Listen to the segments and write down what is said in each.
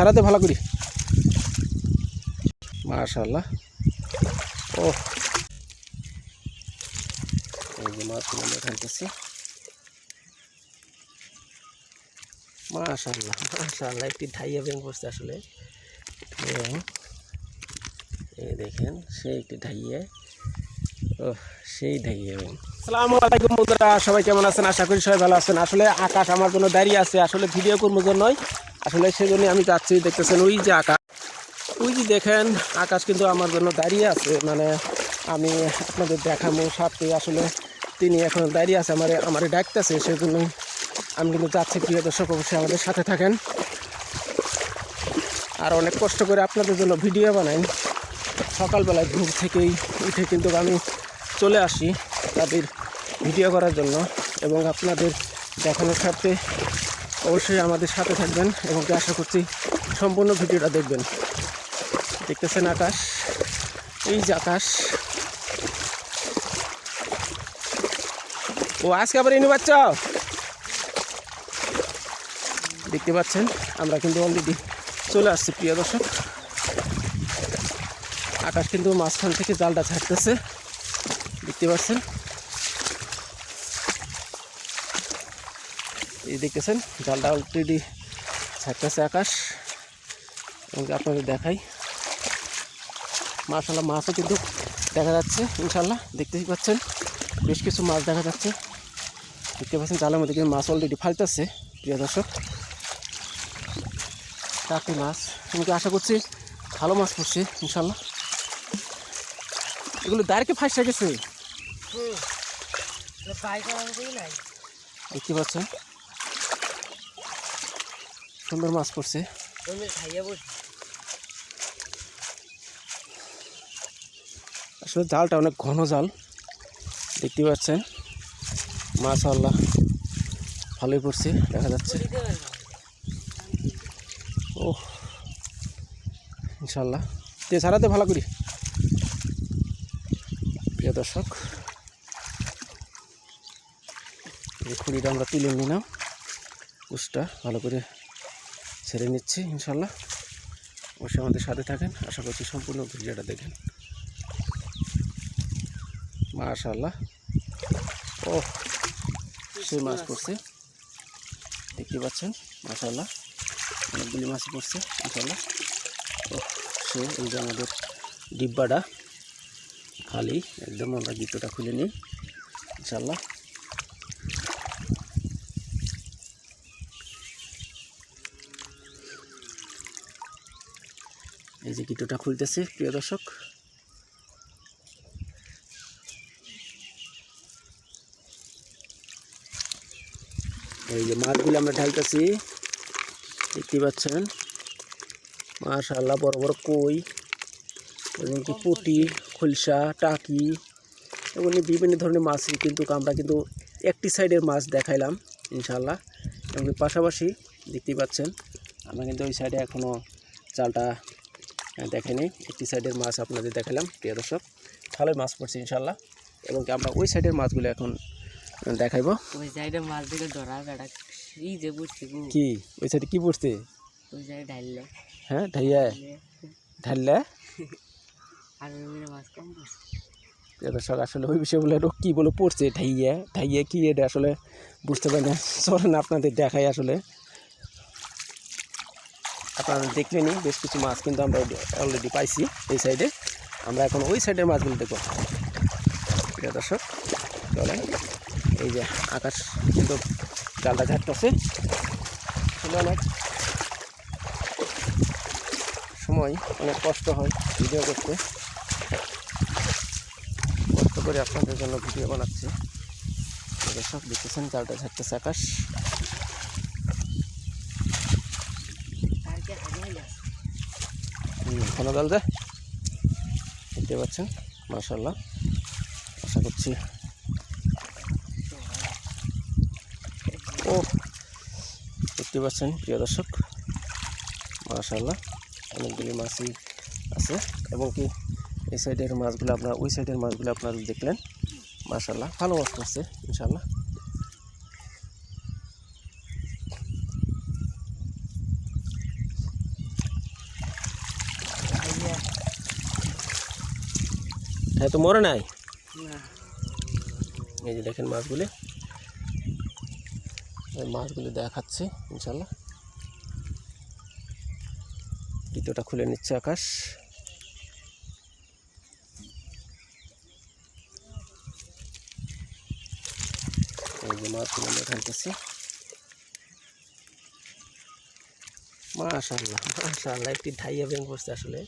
সারাতে ভালো করি। মাশাল্লাহ ও সেই সবাই কেমন আছেন? আশা করি সবাই ভালো আছেন। আসলে আকাশ আমার জন্য দাঁড়িয়ে আছে। আসলে ভিডিও করব নয় আসলে সেজন্য আমি যাচ্ছি, দেখতেছেন ওই যে আকাশ। ওই যে দেখেন, আকাশ কিন্তু আমার জন্য দাঁড়িয়ে আছে। মানে আমি আপনাদের দেখাবো সাথে আসলে তিনি এখন দাঁড়িয়ে আছে, আমার আমার ডাকতেছে সেজন্য আমি কিন্তু যাচ্ছি। প্রিয় দর্শক, অবশ্যই আমাদের সাথে থাকেন। আর অনেক কষ্ট করে আপনাদের জন্য ভিডিও বানাই। সকালবেলায় ঘুম থেকেই উঠে কিন্তু আমি চলে আসি তাদের ভিডিও করার জন্য এবং আপনাদের দেখানোর সাথে অবশ্যই আমাদের সাথে থাকবেন এবং আশা করছি সম্পূর্ণ ভিডিওটা দেখবেন। দেখতেছেন আকাশ। এই যে আকাশ। ও, আজকে আবার এনে বাচ্চা? দেখতে পাচ্ছেন, আমরা কিন্তু অলরেডি চলে আসছি, প্রিয় দর্শক। আকাশ কিন্তু মাঝখান থেকে জালটা ছাড়তেছে। দেখতে পাচ্ছেন? এই দেখতেছেন জালটা অলরেডি ছাড়তেছে আকাশ। এবং আপনাদের দেখাই। মাশাল্লাহ মাছও কিন্তু দেখা যাচ্ছে ইনশাল্লাহ দেখতেই পাচ্ছেন। বেশ কিছু মাছ দেখা যাচ্ছে। দেখতে পাচ্ছেন জালের মধ্যে কিন্তু মাছ অলরেডি ফালতেছে প্রিয় দর্শক। চারটি মাছ। আমাকে আশা করছি ভালো মাছ পড়ছে ইনশাল্লাহ এগুলো দাঁড়কে ফাঁসে গেছে। দেখতে পাচ্ছেন। সুন্দর মাছ পড়ছে। আসলে জালটা অনেক ঘন জাল দেখতে পাচ্ছেন? মাছ আল্লাহ ভালোই পড়ছে দেখা যাচ্ছে। ও ইনশাল্লাহ তে সারাতে ভালো করি। প্রিয় দর্শক এই খুঁড়িটা আমরা তুলে নিলাম। কুচটা ভালো করে ছেড়ে নিচ্ছি, ইনশাল্লাহ। অবশ্যই আমাদের সাথে থাকেন। আশা করছি সম্পূর্ণ ভিডিওটা দেখেন। মাশাল্লাহ ও সে মাছ পড়ছে। দেখতে পাচ্ছেন? মাশাল্লাহ অনেকগুলি মাছ পড়ছে ইনশাল্লাহ ও সে এই যে আমাদের ডিব্বাটা। খালি। একদম আমরা গিটোটা খুলে নিই ইনশাল্লাহ এই যে গিটোটা খুলতেছে, প্রিয় দর্শক। এই যে মাছগুলো আমরা ঢালতেছি, দেখতে পাচ্ছেন? মাশাল্লাহ বড় বড় কই কি পুটি, খলসা, টাকি এবং বিভিন্ন ধরনের মাছই কিন্তু আমরা কিন্তু একটি সাইডের মাছ দেখাইলাম ইনশাল্লাহ এবং পাশাপাশি দেখতেই পাচ্ছেন, আমরা কিন্তু ওই সাইডে এখনও চালটা দেখেনি একটি সাইডের মাছ আপনাদের দেখালাম প্রিয় দর্শক। ভালোই মাছ পড়ছে ইনশাল্লাহ এবং আমরা ওই সাইডের মাছগুলো এখন দেখাইবো? ওই সাইডে মাছ দিকে ধরা বেড়া এই যে গু। কি? ওই সাইডে কি পড়ছে? ওই সাইডে ঢাললে হ্যাঁ ঢাইয়া ঢাললে আর মাছ কম পড়ছে। দর্শক আসলে ওই বিষয়ে বলে কি বলে পড়ছে? ঢাইয়া? ঢাইয়া কি? এটা আসলে বুঝতে পারি না। চলেন আপনাদের দেখাই আসলে। আপনারা দেখলেনি বেশ কিছু মাছ কিন্তু আমরা অলরেডি পাইছি এই সাইডে আমরা এখন ওই সাইডের মাছগুলো দেখব। প্রিয় দর্শক, চলেন। এই যে আকাশ কিন্তু জালটা আসলে অনেক সময়, অনেক কষ্ট হয় ভিডিও করতে কষ্ট করে আপনাদের জন্য ভিডিও বানাচ্ছি। দর্শক, দেখতেছেন জালটা ঝাড়তেছে আকাশ। ঘন যায় দেখতে পাচ্ছেন? মাশাল্লাহ আশা করছি। ও দেখতে পাচ্ছেন, প্রিয় দর্শক। মার্শাল্লাহ অনেকগুলি মাছই আছে। এবং কি এই সাইডের মাছগুলো আপনার ওই সাইডের মাছগুলো আপনারা দেখলেন মার্শাল্লাহ ভালো মাছ আছে ইনশাল্লাহ হ্যাঁ তো মরে নাই? এই যে দেখেন মাছগুলি। মাছগুলি দেখাচ্ছে ইনশাল্লাহ। দ্বিতীয়টা খুলে নিচ্ছে আকাশ। এই যে মাছগুলো দেখাইতেছি মাশাল্লাহ মাশাল্লাহ একটি ঢাইয়া ব্যাং বসছে আসলে।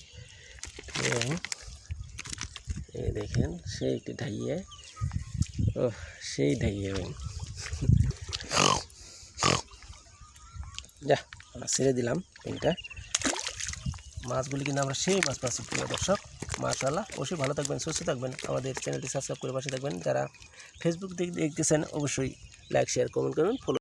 এই দেখেন, সেই একটি ঢাইয়া। ও সেই ব্যাং যা, আমরা ছেড়ে দিলাম পেনটা মাছগুলি কিন্তু আমরা সেই মাছ পাচ্ছি, প্রিয় দর্শক। মাশাল্লাহ অবশ্যই ভালো থাকবেন, সুস্থ থাকবেন। আমাদের চ্যানেলটি সাবস্ক্রাইব করে পাশে থাকবেন। যারা ফেসবুক দেখতেছেন, অবশ্যই লাইক শেয়ার কমেন্ট করবেন ফলো